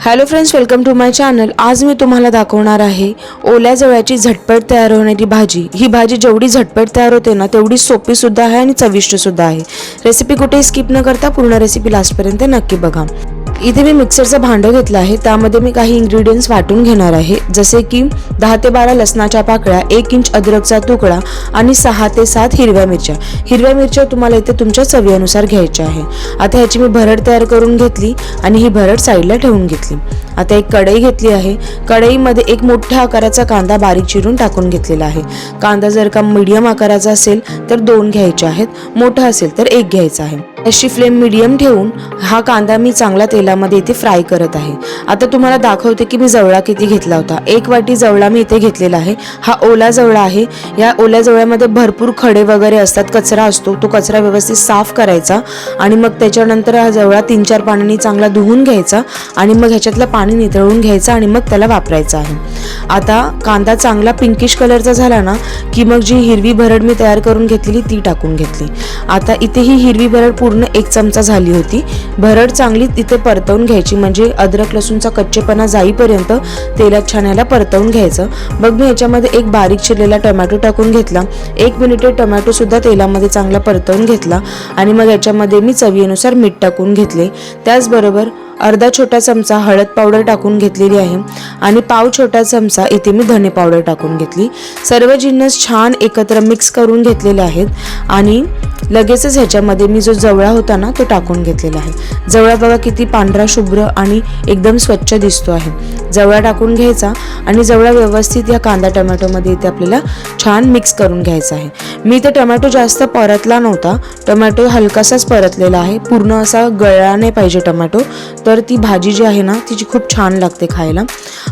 Hello friends welcome to my channel आज मी तुम्हाला दाखवणार आहे ओल्या जवळची झटपट तयार होणारी भाजी. ही भाजी जेवढी झटपट तयार होते ना तेवढी सोपी सुद्धा आहे आणि चविष्ट सुद्धा आहे. रेसिपी कुठेही स्किप न करता पूर्ण रेसिपी लास्टपर्यंत नक्की बघा. इथे मी मिक्सरचं भांडं घेतलं आहे. त्यामध्ये मी काही इन्ग्रेडियंट्स वाटून घेणार आहे. जसे की दहा ते बारा लसणाच्या पाकळ्या एक इंच अद्रकचा तुकडा आणि सहा ते सात हिरव्या मिरच्या. हिरव्या मिरच्या तुम्हाला इथे तुमच्या चवीनुसार घ्यायच्या आहे. आता ह्याची मी भरड तयार करून घेतली आणि ही भरड साईडला ठेवून घेतली. आता एक कढई घेतली आहे. कढईमध्ये एक मोठ्या आकाराचा कांदा बारीक चिरून टाकून घेतलेला आहे. कांदा जर का मीडियम आकाराचा असेल तर दोन घ्यायचे आहेत. मोठा असेल तर एक घ्यायचा आहे. गॅसची फ्लेम मिडियम ठेवून हा कांदा मी चांगला तेलामध्ये इथे फ्राय करत आहे. आता तुम्हाला दाखवते की मी जवळा किती घेतला होता. एक वाटी जवळा मी इथे घेतलेला आहे. हा ओला जवळा आहे. या ओल्या जवळ्यामध्ये भरपूर खडे वगैरे असतात. कचरा असतो. तो कचरा व्यवस्थित साफ करायचा आणि मग त्याच्यानंतर हा जवळा तीन चार पाण्याने चांगला धुवून घ्यायचा आणि मग ह्याच्यातलं पाणी नितळून घ्यायचं आणि मग त्याला वापरायचं आहे. आता कांदा चांगला पिंकिश कलरचा झाला ना की मग जी हिरवी भरड मी तयार करून घेतलेली ती टाकून घेतली. आता इथे ही हिरवी भरड पूर्ण पूर्ण एक चमचा झाली होती. भरड चांगली तिथे परतवून घ्यायची म्हणजे अद्रक लसूणचा कच्चेपणा जाईपर्यंत तेलात छान याला परतवून घ्यायचं. मग मी याच्यामध्ये एक बारीक चिरलेला टोमॅटो टाकून घेतला. एक मिनिटे टोमॅटोसुद्धा तेलामध्ये चांगला परतवून घेतला आणि मग याच्यामध्ये मी चवीनुसार मीठ टाकून घेतले. त्याचबरोबर अर्धा छोटा चमचा हळद पावडर टाकून घेतलेली आहे आणि पाव छोटा चमचा इथे मी धने पावडर टाकून घेतली. सर्व जिन्नस छान एकत्र मिक्स करून घेतलेले आहेत आणि लगेचच ह्याच्यामध्ये मी जो जवळा होता ना तो टाकून घेतलेला आहे. जवळा बघा किती पांढरा शुभ्र आणि एकदम स्वच्छ दिसतो आहे. जवळा टाकून घ्यायचा आणि जवळा व्यवस्थित या कांदा टोमॅटोमध्ये इथे आपल्याला छान मिक्स करून घ्यायचं आहे. मी तर टोमॅटो जास्त परतला नव्हता. टोमॅटो हलकासाच परतलेला आहे. पूर्ण असा गळला नाही पाहिजे टमॅटो. तर ती भाजी जी आहे ना तिची खूप छान लागते खायला.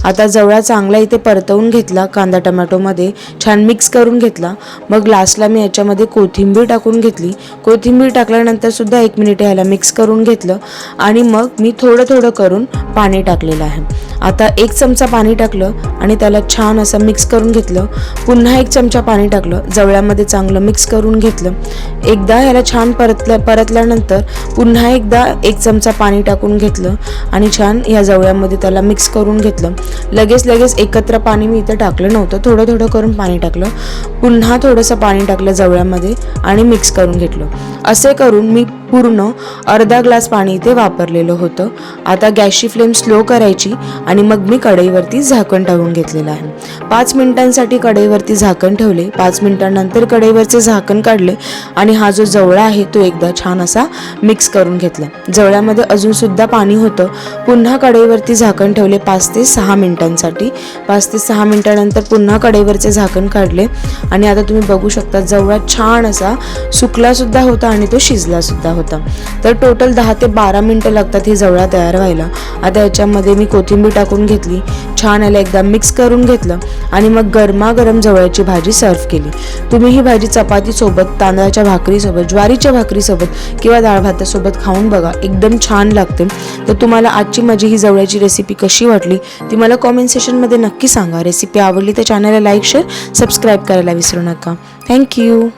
आता जवळा चांगला इथे परतवून घेतला कांदा टोमॅटोमध्ये. छान मिक्स करून घेतला. मग लास्टला मी याच्यामध्ये कोथिंबीर टाकून घेतली. कोथिंबीर टाकल्यानंतर सुद्धा एक मिनिट ह्याला मिक्स करून घेतलं. आणि मग मी थोडं थोडं करून पाणी टाकलेलं आहे. आता एक चमचा पाणी टाकलं आणि त्याला छान असं मिक्स करून घेतलं. पुन्हा एक चमचा चमचा पाणी टाकलं जवळ्यामध्ये चांगलं मिक्स करून घेतलं. एकदा ह्याला छान परतल्या परतल्यानंतर पुन्हा एकदा एक चमचा पाणी टाकून घेतलं आणि छान ह्या जवळ्यामध्ये त्याला मिक्स करून घेतलं. लगेच लगेच एकत्र पाणी मी इथं टाकलं नव्हतं थोडं थोडं करून पाणी टाकलं. पुन्हा थोडंसं पाणी टाकलं जवळ्यामध्ये आणि मिक्स करून घेतलं. असे करून मी पूर्ण अर्धा ग्लास पाणी इथे वापरलेलं होतं. आता गॅसची फ्लेम स्लो करायची आणि मग मी कढईवरती झाकण ठेवून घेतलेलं आहे. पाच मिनिटांसाठी कढईवरती झाकण ठेवले. पाच मिनिटांनंतर कढईवरचे झाकण काढले आणि हा जो जवळा आहे तो एकदा छान असा मिक्स करून घेतला. जवळ्यामध्ये अजूनसुद्धा पाणी होतं. पुन्हा कढईवरती झाकण ठेवले पाच ते सहा मिनिटांसाठी. पाच ते सहा मिनिटानंतर पुन्हा कढईवरचे झाकण काढले. आणि आता तुम्ही बघू शकता जवळा छान असा सुकलासुद्धा होता आणि तो शिजला सुद्धा होता. तर टोटल दहा ते बारा मिनटं लागतात ही जवळा तयार व्हायला. आता याच्यामध्ये मी कोथिंबीर टाकून घेतली. छान याला एकदा मिक्स करून घेतलं आणि मग गरमागरम जवळ्याची भाजी सर्व केली. तुम्ही ही भाजी चपातीसोबत तांदळाच्या भाकरीसोबत ज्वारीच्या भाकरीसोबत किंवा डाळ भातासोबत खाऊन बघा. एकदम छान लागते. तर तुम्हाला आजची माझी ही जवळ्याची रेसिपी कशी वाटली ती मला कॉमेंट सेशनमध्ये नक्की सांगा. रेसिपी आवडली तर चॅनलला लाईक शेअर सबस्क्राईब करायला विसरू नका. थँक्यू